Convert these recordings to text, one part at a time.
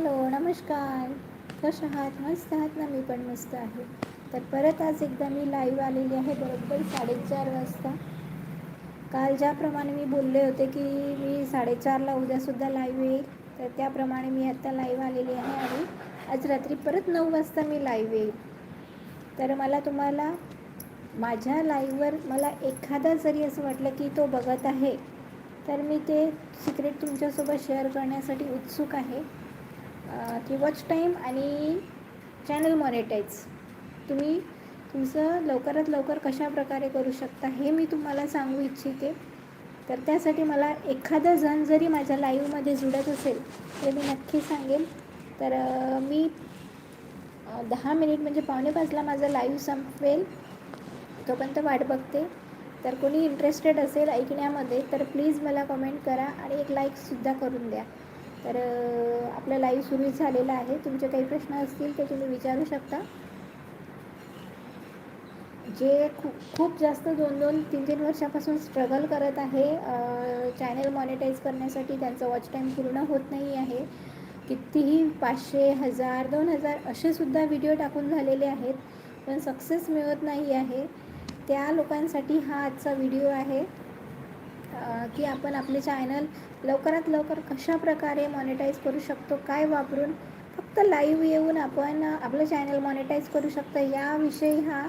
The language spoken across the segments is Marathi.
हॅलो नमस्कार. कशा आहात? मस्त आहात ना? मी पण मस्त आहे. तर परत आज एकदा मी लाईव्ह आलेली आहे बरोबर साडेचार वाजता. काल ज्याप्रमाणे मी बोलले होते की मी साडेचारला उद्यासुद्धा लाईव्ह येईल तर त्याप्रमाणे मी आत्ता लाईव्ह आलेली आहे आणि आज रात्री परत नऊ वाजता मी लाईव्ह येईल. तर मला तुम्हाला माझ्या लाईव्हवर मला एखादा जरी असं वाटलं की तो बघत आहे तर मी ते सिक्रेट तुमच्यासोबत शेअर करण्यासाठी उत्सुक आहे. की वॉच टाईम आणि चॅनल मॉनिटाईज तुम्ही तुमचं लवकरात लवकर कशा प्रकारे करू शकता हे मी तुम्हाला सांगू इच्छिते. तर त्यासाठी मला एखादा जण जरी माझ्या लाईव्हमध्ये जुडत असेल तर मी नक्की सांगेन. तर मी दहा मिनिट म्हणजे पावणे पाचला लाईव्ह संपवेल तोपर्यंत वाट बघते. तर कोणी इंटरेस्टेड असेल ऐकण्यामध्ये तर प्लीज मला कमेंट करा आणि एक लाईकसुद्धा करून द्या. तर आपलं लाईव्ह सुरू झालेलं आहे. तुमचे काही प्रश्न असतील ते तुम्ही विचारू शकता. जे खूप खूप जास्त दोन दोन तीन तीन वर्षापासून स्ट्रगल करत आहे चॅनल मॉनिटाईज करण्यासाठी त्यांचं वॉच टाईम पूर्ण होत नाही आहे. कितीही पाचशे हजार दोन हजार असेसुद्धा व्हिडिओ टाकून झालेले आहेत पण सक्सेस मिळत नाही आहे. त्या लोकांसाठी हा आजचा व्हिडिओ आहे. की आपण आपले चॅनल लवकरात लवकर कशा प्रकारे मॉनिटाईज करू शकतो काय वापरून फक्त लाईव्ह येऊन आपण आपलं चॅनल मॉनिटाईज करू शकतो याविषयी हा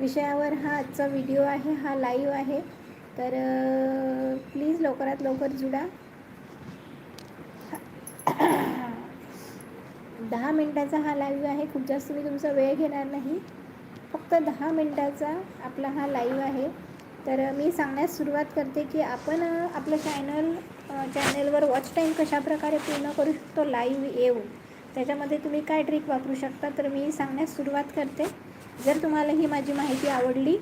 विषयावर हा आजचा व्हिडिओ आहे हा लाईव्ह आहे. तर प्लीज लवकरात लवकर जुडा. दहा मिनटाचा हा लाईव्ह आहे खूप जास्त मी तुमचा वेळ घेणार नाही. फक्त दहा मिनटाचा आपला हा लाईव्ह आहे. तर मी सांगण्यास सुरुवात करते की आपण आपलं चॅनल चॅनलवर वॉच टाईम कशाप्रकारे पूर्ण करू शकतो लाईव्ह येऊन? त्याच्यामध्ये तुम्ही काय ट्रिक वापरू शकता? तर मी सांगण्यास सुरुवात करते. जर तुम्हाला ही माझी माहिती आवडली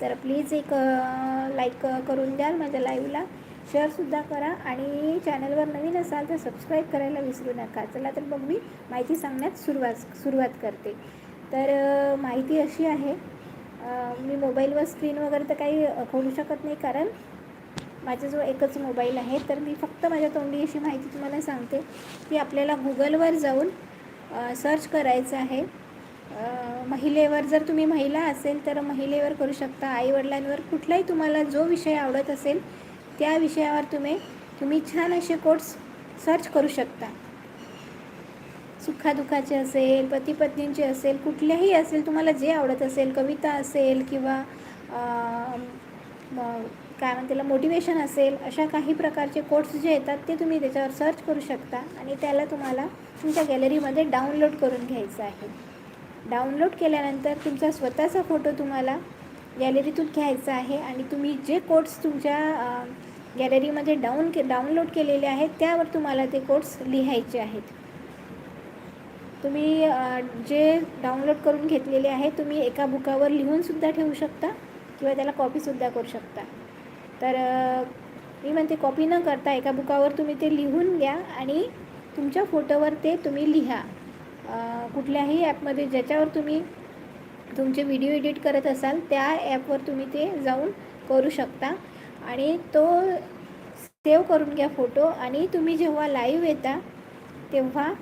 तर प्लीज एक लाईक करून द्याल माझ्या लाईव्हला शेअरसुद्धा करा आणि चॅनलवर नवीन असाल तर सबस्क्राईब करायला विसरू नका. चला तर मग मी माहिती सांगण्यात सुरुवात सुरुवात करते. तर माहिती अशी आहे मी मोबाईलवर स्क्रीन वगैरे तर काही खोलू शकत नाही कारण माझ्याजवळ एकच मोबाईल आहे. तर मी फक्त माझ्या तोंडी अशी माहिती तुम्हाला सांगते की आपल्याला गुगलवर जाऊन सर्च करायचं आहे. महिलेवर जर तुम्ही महिला असेल तर महिलेवर करू शकता. आईवडिलांवर कुठलाही तुम्हाला जो विषय आवडत असेल त्या विषयावर तुम्ही तुम्ही छान असे कोट्स सर्च करू शकता. सुखादुखाचे असेल पती पत्नींचे असेल कुठल्याही असेल तुम्हाला जे आवडत असेल कविता असेल किंवा काय म्हणते त्याला मोटिवेशन असेल अशा काही प्रकारचे कोट्स जे येतात ते तुम्ही त्याच्यावर सर्च करू शकता आणि त्याला तुम्हाला तुमच्या गॅलरीमध्ये डाउनलोड करून घ्यायचं आहे. डाउनलोड केल्यानंतर तुमचा स्वतःचा फोटो तुम्हाला गॅलरीतून घ्यायचा आहे आणि तुम्ही जे कोट्स तुमच्या गॅलरीमध्ये डाऊन के डाउनलोड केलेले आहेत त्यावर तुम्हाला ते कोट्स लिहायचे आहेत. तुम्ही जे डाउनलोड करून घेतलेले आहे तुम्ही एका बुकावर लिहूनसुद्धा ठेवू शकता किंवा त्याला कॉपीसुद्धा करू शकता. तर मी म्हणते कॉपी न करता एका बुकावर तुम्ही ते लिहून घ्या आणि तुमच्या फोटोवर ते तुम्ही लिहा. कुठल्याही ॲपमध्ये ज्याच्यावर तुम्ही तुमचे व्हिडिओ एडिट करत असाल त्या ॲपवर तुम्ही ते जाऊन करू शकता. आणि तो सेव्ह करून घ्या फोटो आणि तुम्ही जेव्हा लाईव्ह येता तेव्हा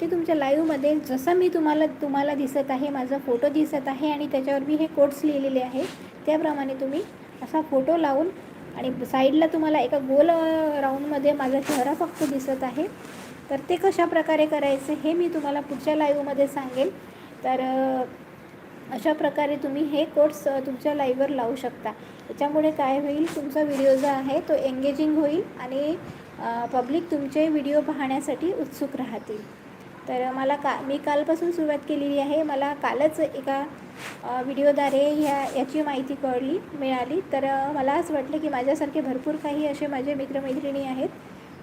ते तुमच्या लाईव्हमध्ये जसं मी तुम्हाला तुम्हाला दिसत आहे माझा फोटो दिसत आहे आणि त्याच्यावर मी हे कोट्स लिहिलेले आहे त्याप्रमाणे तुम्ही असा फोटो लावून आणि साईडला तुम्हाला एका गोल राऊंडमध्ये माझा चेहरा फक्त दिसत आहे. तर ते कशा प्रकारे करायचं हे मी तुम्हाला पुढच्या लाईव्हमध्ये सांगेल. तर अशा प्रकारे तुम्ही हे कोट्स तुमच्या लाईव्हवर लावू शकता. त्याच्यामुळे काय होईल तुमचा व्हिडिओ जो आहे तो एंगेजिंग होईल आणि पब्लिक तुमचे व्हिडिओ पाहण्यासाठी उत्सुक राहतील. तर मला का मी कालपासून सुरुवात केलेली आहे. मला कालच एका व्हिडिओद्वारे ह्या याची माहिती कळली मिळाली. तर मला असं वाटलं की माझ्यासारखे भरपूर काही असे माझे मित्रमैत्रिणी आहेत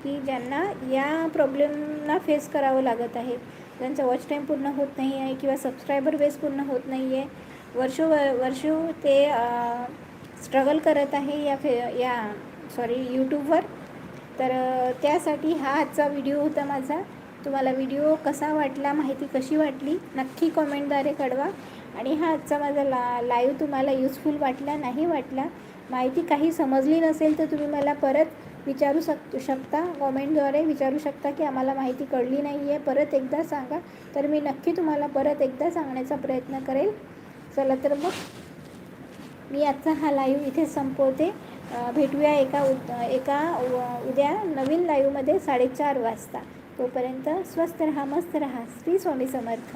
की ज्यांना या प्रॉब्लेमना फेस करावं लागत आहे. ज्यांचा वॉच टाईम पूर्ण होत नाही आहे किंवा सबस्क्रायबर बेस पूर्ण होत नाही आहे. वर्ष वर्ष ते स्ट्रगल करत आहे या फे या सॉरी यूट्यूबवर. तर त्यासाठी हा आजचा व्हिडिओ होता माझा. तुम्हाला व्हिडिओ कसा वाटला माहिती कशी वाटली नक्की कॉमेंटद्वारे कळवा. आणि हा आजचा माझा ला लाईव्ह तुम्हाला यूजफुल वाटला नाही वाटला माहिती काही समजली नसेल तर तुम्ही मला परत विचारू शक शकता. कॉमेंटद्वारे विचारू शकता की आम्हाला माहिती कळली नाही आहे परत एकदा सांगा. तर मी नक्की तुम्हाला परत एकदा सांगण्याचा प्रयत्न करेल. चला तर मग मी आजचा हा लाईव्ह इथे संपवते. भेटूया एका उद एका उद्या नवीन लाईव्हमध्ये साडेचार वाजता. तोपर्यंत स्वस्त रहा मस्त रहा. श्री स्वामी समर्थ.